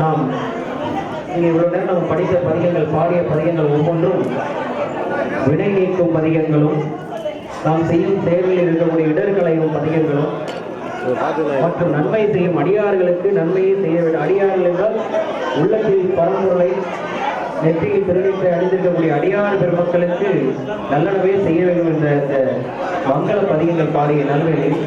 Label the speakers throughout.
Speaker 1: நாம் இங்கே இவ்வளவு நேரம் நாம் படித்த பதிகங்கள் பாடிய பதிகங்கள் ஒவ்வொன்றும் வினை நீக்கும் பதிகங்களும் நாம் செய்யும் தேர்வில் இருக்கக்கூடிய இடர்களையும் பதிகங்களும் மற்றும் நன்மை செய்யும் அடியார்களுக்கு நன்மையை செய்ய வேண்டும். அடியார்கள் என்றால் உள்ளத்தில் பரம்பொருளை நெற்றியில் திருநீற்றை அணிந்திருக்கக்கூடிய அடியார் பெருமக்களுக்கு நல்லனவே செய்ய வேண்டும் என்ற இந்த மங்கள பதிகங்கள் பாடிய நல்வேலில்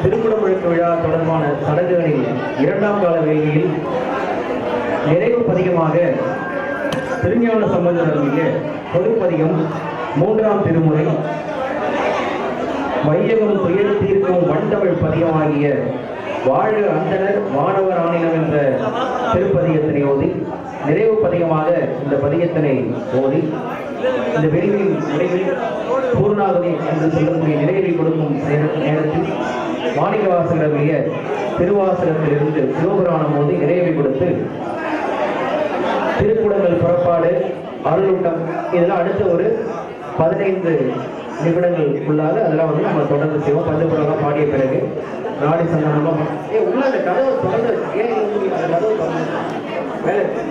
Speaker 1: திருக்குடமுழுக்கு விழா தொடர்பான சடங்குகளில் இரண்டாம் கால வேலையில் நிறைவு பதிகமாக திருஞான சம்பந்தர் அருளிய பொதுப்பதிகம் மூன்றாம் திருமுறை வையகம் துயர் தீர்க்கும் வண்டமிழ் பதிகமாகிய வாழ அந்தனர் மாணவர் ஆணையம் என்ற திருப்பதிகத்தினை ஓதி நிறைவு பதிகமாக இந்த பதிகத்தினை ஓதி இந்த விரைவில் முடிவில் பூர்ணாவதி என்று சொல்லக்கூடிய நிறைவை கொடுக்கும் நேர- நேரத்தில் மாணிக்கவாசகருடைய திருவாசகத்திலிருந்து சிவபுராணம் போது நிறைவை கொடுத்து திருக்குடங்கள் புறப்பாடு அருளூட்டம் இதெல்லாம் அடுத்த ஒரு பதினைந்து நிமிடங்கள் உள்ளாக அதெல்லாம் வந்து நம்ம தொடர்ந்து செய்வோம். பஞ்சபுரம் பாடிய பிறகு நாடி சந்தானமாக ஏ உள்ள அந்த கதவை தொடர்ந்து ஏன் கதவை மேலே இருக்கு.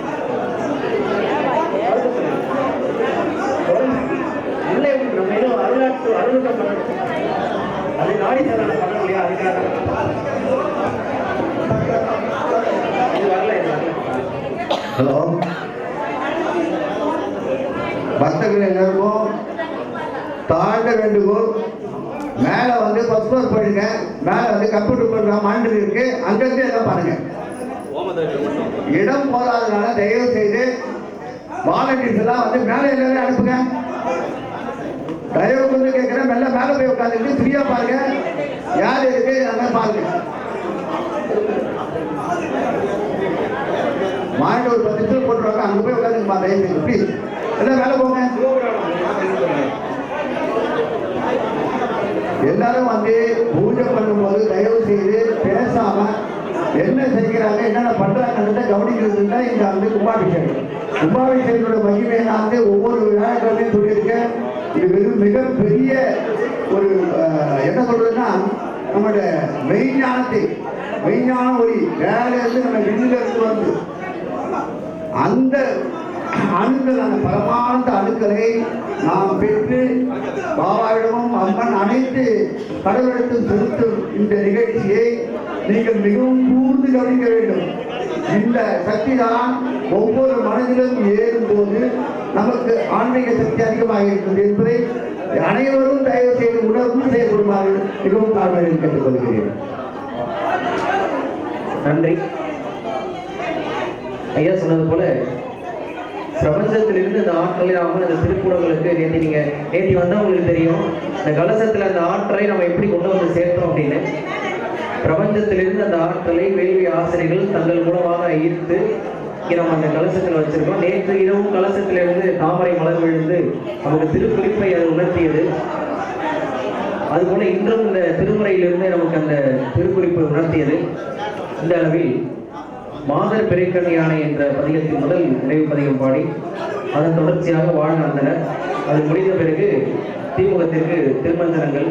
Speaker 1: திறந்து. உள்ளே இருக்கு. நம்ம ஏதோ அருளாட்டு அருளூட்டம் பண்ணணும் அது நாடி சந்தானம் பண்ண முடியாது அதுக்காக.
Speaker 2: ஹலோ. பக்தர்கள் எல்லாருக்கும் தாழ்ந்த வேண்டுகோள். மேலே வந்து ஃபர்ஸ்ட் ஃப்ளோர் போயிடுங்க மேலே வந்து கம்ப்யூட்டர் ப்ரோக்ராம் ஆண்டு இருக்கு. அங்கிருந்து எல்லாம் பாருங்க. இடம் போதாதனால தயவு செய்து வாலண்டியர்ஸ் எல்லாம் வந்து மேலே எல்லாரும் அனுப்புங்க. தயவு கொண்டு கேட்குறேன் மெல்ல மேலே போய் உட்காந்துட்டு ஃப்ரீயா பாருங்க. யார் இருக்கு அங்கே பாருங்க. மாட்டு ஒரு பத்து நிமிஷம் போட்டுருவாங்க. அங்கே போய் உட்காந்துக்குமா தயவு செய்து. ப்ளீஸ் எல்லாம் மேலே போங்க? எல்லாரும் வந்து பூஜை பண்ணும்போது தயவு செய்து பேசாம என்ன செய்கிறாங்க என்னென்ன பண்றாங்கன்றத தான் இங்க வந்து கும்பாபிஷேகம். கும்பாபிஷேகத்தோட மகிமையை நான் வந்து ஒவ்வொரு விழாக்களையும் சொல்லியிருக்கேன். இது வெறும் மிகப்பெரிய ஒரு என்ன சொல்றதுன்னா நம்மளோட மெய்ஞானத்தை மெய்ஞான ஒளி வேலை இருந்து நம்ம விண்ணிலிருந்து வந்து அந்த அணுக்கள் அந்த பரமானந்த அணுக்களை நாம் பெற்று பாபாவிடமும் அம்மன் அனைத்து கடவுளிடத்தில் செலுத்தும் இந்த நிகழ்ச்சியை நீங்கள் மிகவும் கூர்ந்து கவனிக்க வேண்டும். இந்த சக்தி தான் ஒவ்வொரு மனதிலும் ஏறும்போது நமக்கு ஆன்மீக சக்தி அதிகமாக இருக்கிறது என்பதை அனைவரும் தயவு செய்து உணர்வு செய்யப்படுமாறு மிகவும் தாழ்மையில் கேட்டுக்கொள்கிறேன்.
Speaker 1: நன்றி. ஐயா சொன்னது போல பிரபஞ்சத்திலிருந்து இந்த ஆற்றலை நாம இந்த திருக்கூடங்களுக்கு நேற்று நீங்க நேற்று வந்தா உங்களுக்கு தெரியும். இந்த கலசத்துல அந்த ஆற்றலை நம்ம எப்படி கொண்டு வந்து சேர்த்தோம் அப்படின்னு. பிரபஞ்சத்திலிருந்து அந்த ஆற்றலை வேள்வி ஆசிரியர்கள் தங்கள் மூலமாக ஈர்த்து நம்ம அந்த கலசத்தில் வச்சிருக்கோம். நேற்று இரவும் கலசத்திலிருந்து தாமரை மலர் விழுந்து நமக்கு திருக்குறிப்பை அது உணர்த்தியது. அதுபோல இன்றும் இந்த திருமுறையிலிருந்து நமக்கு அந்த திருக்குறிப்பை உணர்த்தியது. இந்த அளவில் மாதர் பெருக்கண் யானை என்ற பதிகத்தின் முதல் நிறைவு பதிகம் பாடி அதன் தொடர்ச்சியாக வாழ்நாந்தனர் அது முடிந்த பிறகு திமுகத்திற்கு
Speaker 3: திருமந்தனங்கள்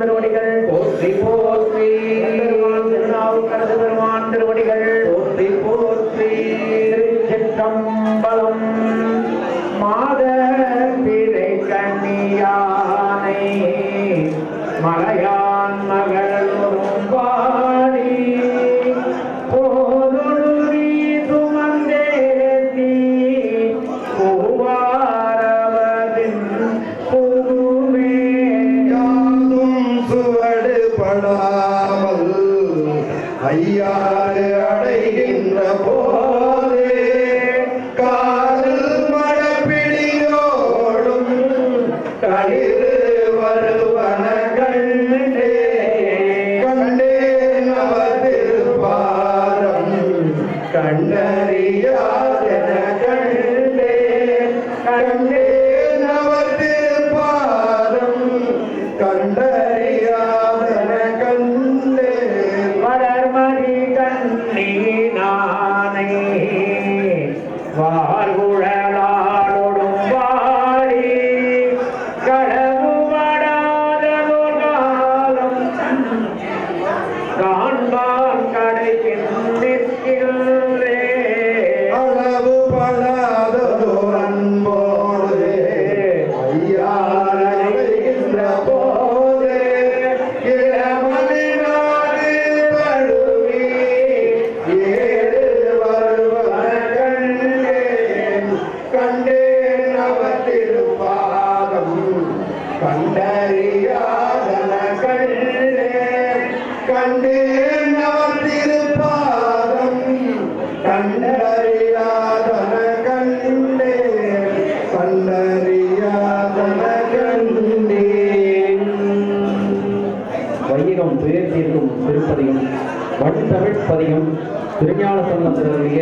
Speaker 3: பெருமான் திருவடிகள்
Speaker 1: போற்றி
Speaker 2: கண்டறியாதன
Speaker 1: வடித்தமிழ் பதியும் திருஞான சம்பந்தருடைய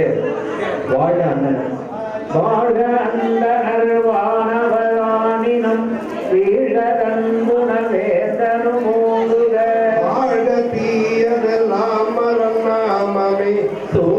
Speaker 1: வாழ அண்ணன்.
Speaker 3: வாழ அண்ணர் வானவரானினம் வீழ தன்புண வேந்தனும் ஓங்குக
Speaker 4: வாழ்க தீயதெல்லாம் மரம் நாமமே சூழ்க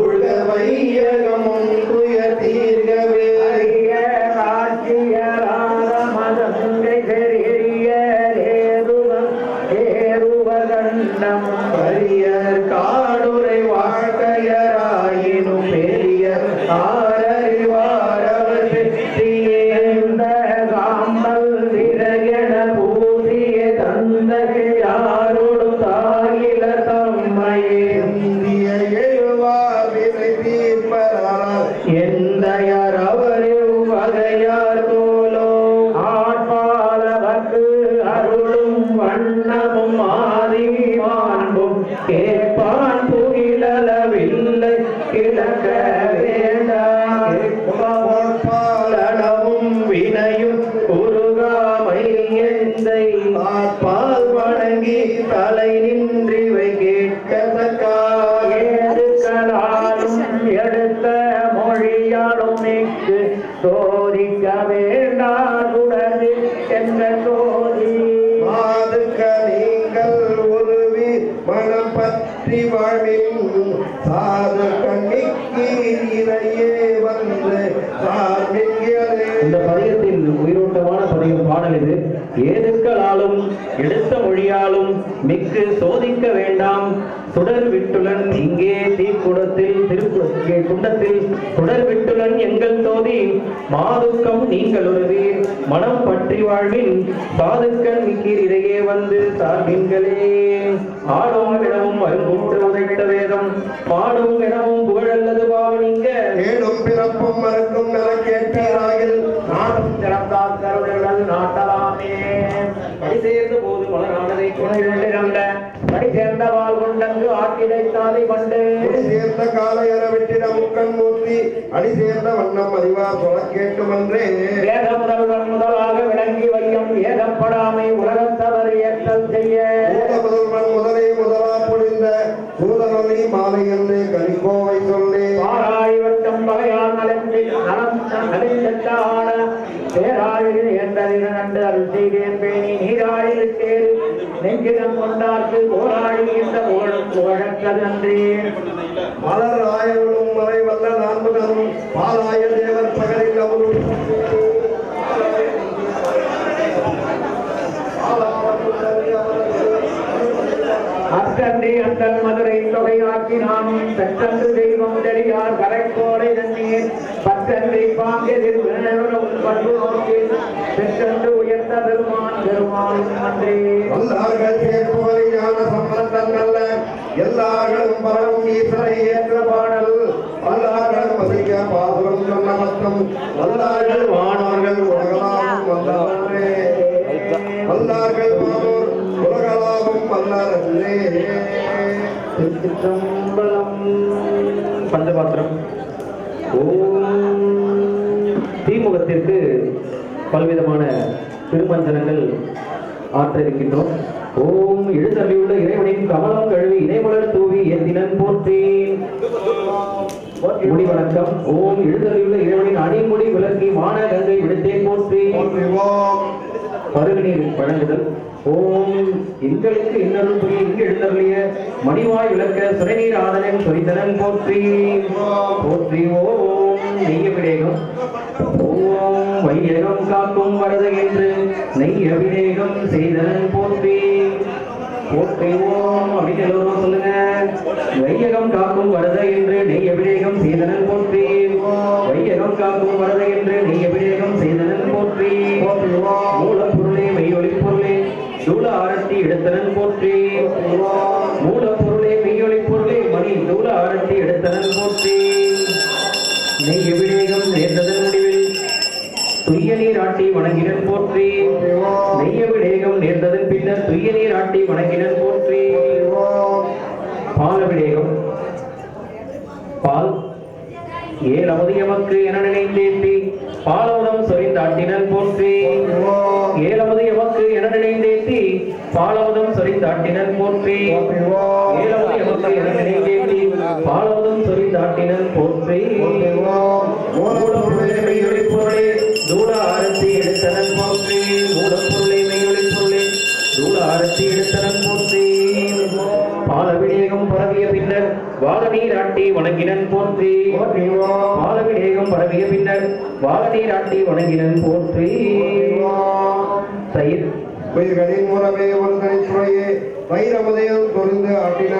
Speaker 3: ஏதுக்களாலும் எடுத்த மொழியாலும் மிக்கு சோதிக்க
Speaker 1: வேண்டாம். சுடர் விட்டுலன் இங்கே தீக்குடத்தில் திருக்கு குண்டத்தில் சுடர் விட்டுலன் எங்கள் தோதி. மாதுக்கம் நீங்கள் ஒருவீர் மனம் பற்றி வாழ்வின் சாதுக்கன் மிக்கீர் இடையே வந்து சார்பின்களே ஆடோம் இடமும் அருங்கூட்டு உதைத்த வேதம் பாடும் இடமும் புகழல்லது பாவனிங்க
Speaker 4: ஏடும் பிறப்பும் மறக்கும் நல கேட்கிறார்கள்
Speaker 3: நாடும் திறந்தால் கருணைகள் நாட்டலாமே
Speaker 1: படி சேர்ந்த போது மலரானதை
Speaker 3: துணை கொண்டிருந்த படி சேர்ந்த வாழ் கொண்டங்கு ஆட்டிடை தாதை கொண்டு
Speaker 4: அடி சேர்ந்த காலையர விட்டிட முக்கன் மூர்த்தி அடி சேர்ந்த வண்ணம் அறிவார் சொல்ல கேட்டுமன்றே
Speaker 3: வேத முதல்வன் முதலாக விளங்கி வையும் ஏகப்படாமை உலகத்தவர் ஏற்றல் செய்ய.
Speaker 4: முதல்வன் முதலை முதலா பொழிந்த சூதனி மாலை என்று கலிக்கோவை சொல்லி
Speaker 3: பாராய் வட்டம் பகையால் நலன்றி நலம் நலிந்தட்டான பேராழில் என்றறின நண்டு அருள் செய்தேன். பேணி நீராழில் தேர் நெஞ்சிடம் கொண்டார்க்கு போராடி இந்த புகழும் புகழற்றது அன்றே
Speaker 4: மலர் ஆயவனும் மறை வல்ல நான்முகனும் பாலாய தேவர் பகலில் அவரும்.
Speaker 3: அத்தன்றி அந்தல் மதுரை தொகையாக்கி நானும் பெற்றன்று தெய்வம் தெளியார் கரைக்கோடை தண்ணீர் பத்தன்றி வினவரும் பண்பு நோக்கி பெற்றன்று பெருமான் பெருமான் அன்றே
Speaker 4: வல்லார்கள் சேர்ப்பவரை ஞான எல்லார்களும் பரவும் ஈசனை ஏற்ற பாடல். வல்லார்கள் மதிக்க பாசுரம் சொன்ன வல்லார்கள் வானவர்கள் உலகளாகும் வல்லாரே வல்லார்கள் வானோர் உலகளாகும் வல்லாரே
Speaker 1: திருச்சிற்றம்பலம். பஞ்சபாத்திரம். ஓம். தீமுகத்திற்கு பலவிதமான திருமஞ்சனங்கள் ஆற்ற இருக்கின்றோம் ஓம் எழுத்தறிவுள்ள இறைவனின் கமலம் கழுவி இணைமலர் தூவி ஏத்தினன் போற்றி முடி வணக்கம். ஓம் எழுந்தருளியுள்ள இறைவனின் அணிமொழி விளக்கி மான கங்கை விடுத்தேன் போற்றி பருகநீர் வழங்குதல். ஓம் எங்களுக்கு இன்னொரு புரிய இங்கு எழுந்தருளிய மணிவாய் விளக்க சுரைநீர் ஆதனன் சொரிதனன் போற்றி போற்றி ஓம். நெய்ய விடேகம் ஓம் வையகம் காக்கும் வரத என்று நெய்ய விடேகம் செய்தனன் போற்றி. போற்றி ஓம் அப்படின்னு எல்லோரும் சொல்லுங்க. வையகம் காக்கும் வரத என்று நெய் அபிஷேகம் செய்தனன் போற்றி. வையகம் காக்கும் வரத என்று பாலபிடேகம் பால் ஏழவது எமக்கு என நினைந்தேத்தி பாலவதம் சொரிந்தாட்டினன் போற்றி ஏழவது எமக்கு என நினைந்தேத்தி பாலவதம் சொரிந்தாட்டினன் போற்றி ஏழவது எமக்கு என நினைந்தேத்தி பாலவதம் சொரிந்தாட்டினன் போற்றி மூலப்பொருளை மெய்யொளி வாகநீர் ஆட்டி வணங்கினன் போற்றி. பாலவிடேகம் பரவிய பின்னர் வாகநீர் ஆட்டி வணங்கினன் போற்றி. தயிர்.
Speaker 4: உயிர்களின் ஒரு தனித்துறையே வைரமுதயம் தொருந்து ஆட்டினம்